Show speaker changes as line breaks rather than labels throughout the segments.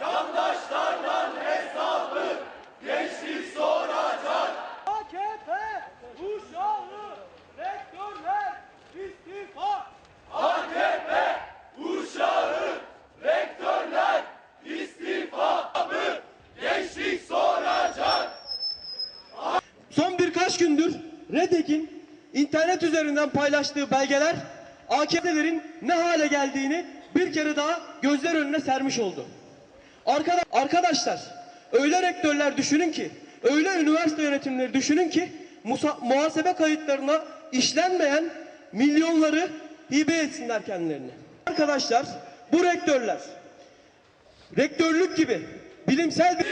Yandaşlarla hesabı gençlik soracak. AKP uşağı rektörler istifa. AKP uşağı rektörler istifa. Gençlik soracak. Son birkaç gündür Redek'in internet üzerinden paylaştığı belgeler AKP'lerin ne hale geldiğini bir kere daha gözler önüne sermiş oldu. Arkada- Arkadaşlar öyle rektörler düşünün ki, öyle üniversite yönetimleri düşünün ki musa- muhasebe kayıtlarına işlenmeyen milyonları hibe etsinler kendilerine. Arkadaşlar bu rektörler rektörlük gibi bilimsel bir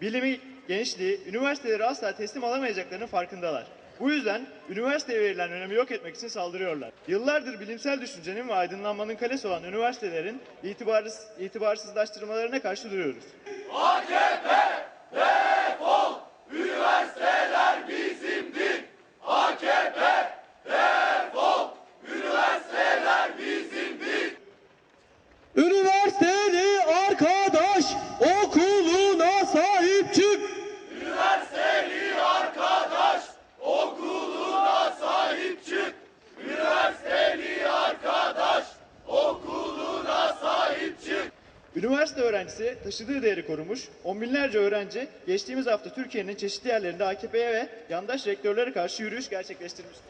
Bilimi gençliği üniversiteleri asla teslim alamayacaklarının farkındalar. Bu yüzden üniversiteye verilen önemi yok etmek için saldırıyorlar. Yıllardır bilimsel düşüncenin ve aydınlanmanın kalesi olan üniversitelerin itibarsız, itibarsızlaştırmalarına karşı duruyoruz. üniversiteli Üniversite öğrencisi taşıdığı değeri korumuş, on binlerce öğrenci geçtiğimiz hafta Türkiye'nin çeşitli yerlerinde AKP'ye ve yandaş rektörlere karşı yürüyüş gerçekleştirmiştir.